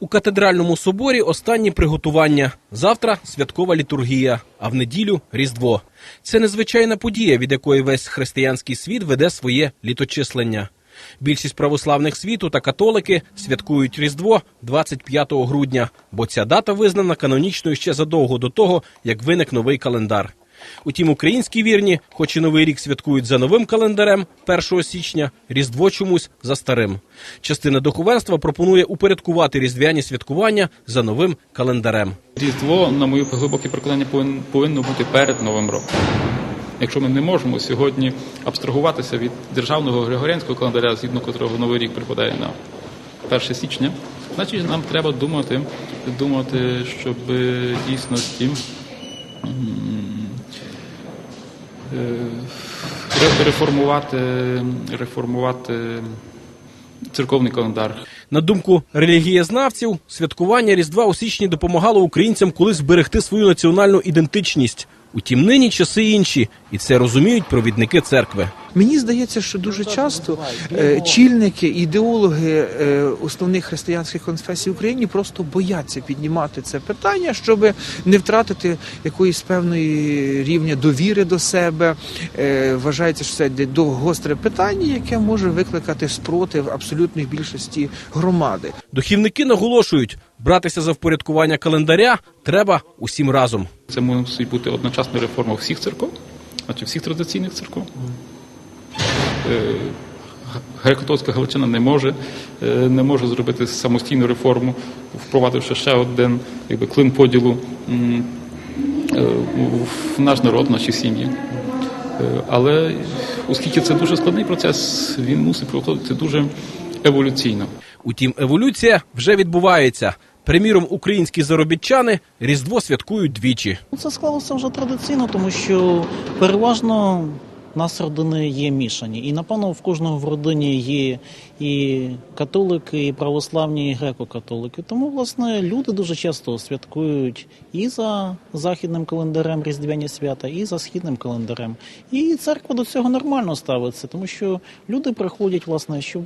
У катедральному соборі останні приготування. Завтра святкова літургія, а в неділю Різдво. Це незвичайна подія, від якої весь християнський світ веде своє літочислення. Більшість православних світу та католики святкують Різдво 25 грудня, бо ця дата визнана канонічною ще задовго до того, як виник новий календар. Утім, українські вірні, хоч і новий рік святкують за новим календарем 1 січня, Різдво чомусь за старим. Частина духовенства пропонує упорядкувати різдвяні святкування за новим календарем. Різдво, на моє глибоке переконання, повин- повинно бути перед Новим роком. Якщо ми не можемо сьогодні абстрагуватися від державного григоріанського календаря, згідно котрого Новий рік припадає на 1 січня, значить нам треба думати, думати, щоб е, дійсності м, е, ре- реформувати, реформувати церковний календар. На думку релігієзнавців, святкування Різдва у січні допомагало українцям колись зберегти свою національну ідентичність. Утім, нині часи інші, і це розуміють провідники церкви. Мені здається, що дуже часто е, чільники, ідеологи е, основних християнських конфесій в Україні просто бояться піднімати це питання, щоб не втратити якоїсь певної рівня довіри до себе. Е, Вважається, що це до гостре питання, яке може викликати спротив абсолютної більшості громади. Духівники наголошують, братися за впорядкування календаря треба усім разом. Це мусить бути одночасна реформа всіх церков, значить всіх традиційних церков. Е, Греко-католицька Галичина не може, е, не може зробити самостійну реформу, впровадивши ще один якби, клин поділу е, в наш народ, в наші сім'ї. Але оскільки це дуже складний процес, він мусить проходити дуже еволюційно. Утім, еволюція вже відбувається. Приміром, українські заробітчани Різдво святкують двічі. Це склалося вже традиційно, тому що переважно нас родини є мішані. І напевно в кожного в родині є і католики, і православні, і греко-католики. Тому, власне, люди дуже часто святкують і за західним календарем різдвяні свята, і за східним календарем. І церква до цього нормально ставиться, тому що люди приходять, власне, щоб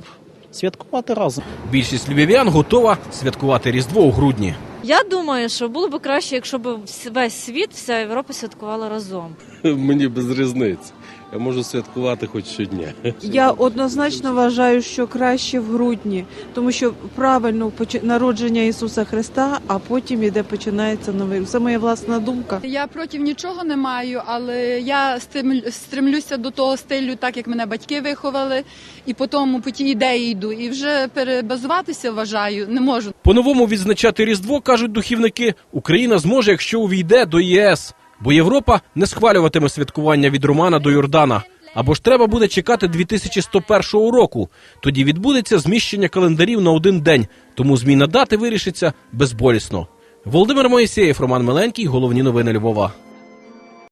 святкувати разом. Більшість львів'ян готова святкувати Різдво у грудні. Я думаю, що було б краще, якщо б весь світ, вся Європа святкувала разом. Мені без різниці. Я можу святкувати хоч щодня. Я однозначно вважаю, що краще в грудні, тому що правильно народження Ісуса Христа, а потім іде починається новий. Це моя власна думка. Я проти нічого не маю, але я стремлю- стремлюся до того стилю, так як мене батьки виховали, і по тому по тій ідеї йду. І вже перебазуватися вважаю не можу. По-новому відзначати Різдво, кажуть духівники, Україна зможе, якщо увійде до ЄС. Бо Європа не схвалюватиме святкування від Романа до Йордана. Або ж треба буде чекати 2101 року. Тоді відбудеться зміщення календарів на один день, тому зміна дати вирішиться безболісно. Володимир Моїсеєв, Роман Миленький, головні новини Львова.